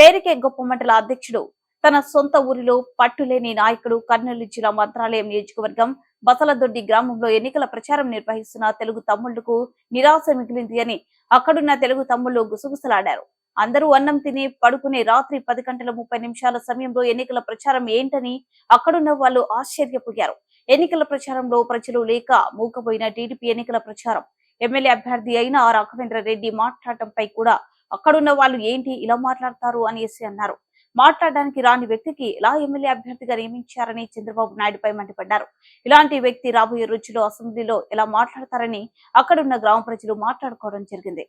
పేరుకే గొప్ప మండల అధ్యక్షుడు. తన సొంత ఊరిలో పట్టులేని నాయకుడు కర్నూలు జిల్లా మంత్రాలయం నియోజకవర్గం బసలదొడ్డి గ్రామంలో ఎన్నికల ప్రచారం నిర్వహిస్తున్న తెలుగు తమ్ముళ్ళకు నిరాశ మిగిలింది అని అక్కడున్న తెలుగు తమ్ముళ్ళు గుసగుసలాడారు. అందరూ అన్నం తిని పడుకునే రాత్రి పది గంటల ముప్పై నిమిషాల సమయంలో ఎన్నికల ప్రచారం ఏంటని అక్కడున్న వాళ్ళు ఆశ్చర్యపోయారు. ఎన్నికల ప్రచారంలో ప్రజలు లేక మూకపోయిన టీడీపీ ఎన్నికల ప్రచారం. ఎమ్మెల్యే అభ్యర్థి అయిన రాఘవేంద్ర రెడ్డి మాట్లాడటంపై కూడా అక్కడున్న వాళ్ళు ఏంటి ఇలా మాట్లాడతారు అనేసి అన్నారు. మాట్లాడడానికి రాని వ్యక్తికి ఇలా ఎమ్మెల్యే అభ్యర్థిగా నియమించారని చంద్రబాబు నాయుడుపై మండిపడ్డారు. ఇలాంటి వ్యక్తి రాబోయే రోజుల్లో అసెంబ్లీలో ఎలా మాట్లాడతారని అక్కడున్న గ్రామ ప్రజలు మాట్లాడుకోవడం జరిగింది.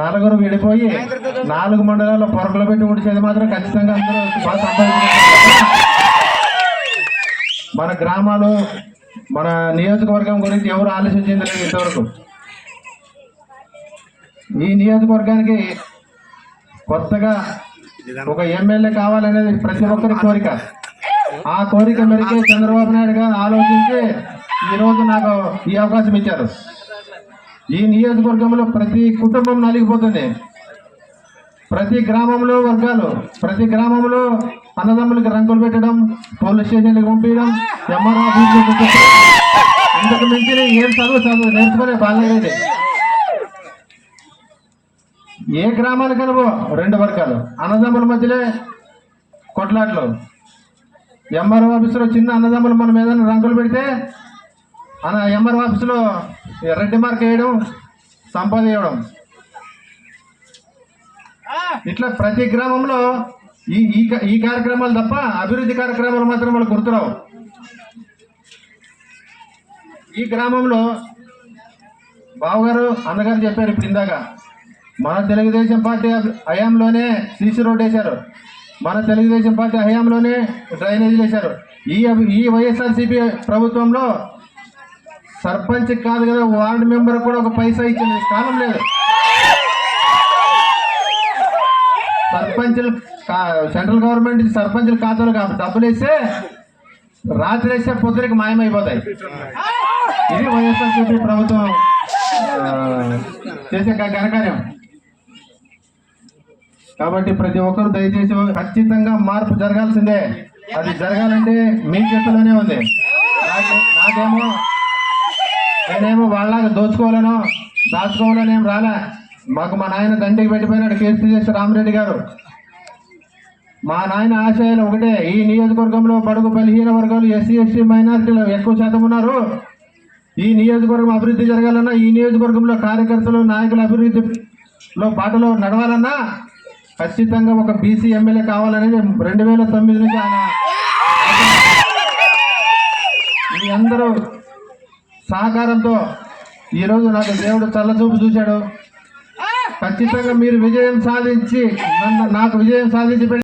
నలుగురు విడిపోయి నాలుగు మండలాల్లో పొరకలు పెట్టి ఉడిచేది మాత్రం ఖచ్చితంగా అందరూ మన గ్రామాలు మన నియోజకవర్గం గురించి ఎవరు ఆలోచించింది లేదు ఇంతవరకు. ఈ నియోజకవర్గానికి కొత్తగా ఒక ఎమ్మెల్యే కావాలనేది ప్రతి ఒక్కరి కోరిక. ఆ కోరిక మేరకే చంద్రబాబు నాయుడు గారు ఆలోచించి ఈరోజు నాకు ఈ అవకాశం ఇచ్చారు. ఈ నియోజకవర్గంలో ప్రతి కుటుంబం నలిగిపోతుంది. ప్రతి గ్రామంలో వర్గాలు ప్రతి గ్రామంలో అన్నదమ్ములకి రంగులు పెట్టడం పోలీస్ స్టేషన్కి పంపించడం ఎంఆర్ ఆఫీస్లో పెట్టడం ఇంతకు మించి ఏం చదువు చదువు? నేర్చుకునే బాగాలేదు ఏ గ్రామాలు పో, రెండు వర్గాలు. అన్నదమ్ముల మధ్యలో కొట్లాట్లు. ఎంఆర్ఓ ఆఫీసులో చిన్న అన్నదమ్ములు మనం ఏదైనా రంగులు పెడితే అన్న ఎంఆర్ ఆఫీసులో రెడ్ మార్క్ వేయడం సంపాద ఇవ్వడం ఇట్లా ప్రతి గ్రామంలో ఈ ఈ క- ఈ కార్యక్రమాలు తప్ప అభివృద్ధి కార్యక్రమాలు మాత్రం వాళ్ళు గుర్తురావు. ఈ గ్రామంలో బావగారు అన్నగారు చెప్పారు ఇప్పుడు ఇందాక. మన తెలుగుదేశం పార్టీ హయాంలోనే సీసీ రోడ్ వేశారు. మన తెలుగుదేశం పార్టీ హయాంలోనే డ్రైనేజీలు వేశారు. ఈ అభి- ఈ వైఎస్ఆర్సీపీ ప్రభుత్వంలో సర్పంచ్ కాదు కదా వార్డు మెంబర్ కూడా ఒక పైసా ఇచ్చింది కాలం లేదు. సర్పంచులు కా- సెంట్రల్ గవర్నమెంట్ సర్పంచుల ఖాతాలు కాదు డబ్బులు వేస్తే రాత్రి వేస్తే పొద్దురికి మాయమైపోతాయి. ఇది వైఎస్ఆర్సీపీ ప్రభుత్వం చేసే ఘనకార్యం. కాబట్టి ప్రతి ఒక్కరు దయచేసి ఖచ్చితంగా మార్పు జరగాల్సిందే. అది జరగాలంటే మీ చేతిలోనే ఉంది. నాకు- నాకేమో నేనేమో వాళ్ళలాగా దోచుకోవాలనో దాచుకోవాలని ఏం రాలే. మాకు మా నాయన దండికి పెట్టిపోయినాడు కేసీఎస్ రామరెడ్డి గారు. మా నాయన ఆశయాలు ఒకటే ఈ నియోజకవర్గంలో బడుగు బలహీన వర్గాలు ఎస్సీ ఎస్టీ మైనారిటీలు ఎక్కువ శాతం ఉన్నారు. ఈ నియోజకవర్గం అభివృద్ధి జరగాలన్నా ఈ నియోజకవర్గంలో కార్యకర్తలు నాయకుల అభివృద్ధిలో బాటలో నడవాలన్నా ఖచ్చితంగా ఒక బీసీ ఎమ్మెల్యే కావాలనేది రెండు వేల తొమ్మిది నుంచి ఆయన మీ అందరూ సహకారంతో ఈరోజు నాకు దేవుడు తల్లచూపు చూశాడు. ఖచ్చితంగా మీరు విజయం సాధించి నన్ను నాకు విజయం సాధించి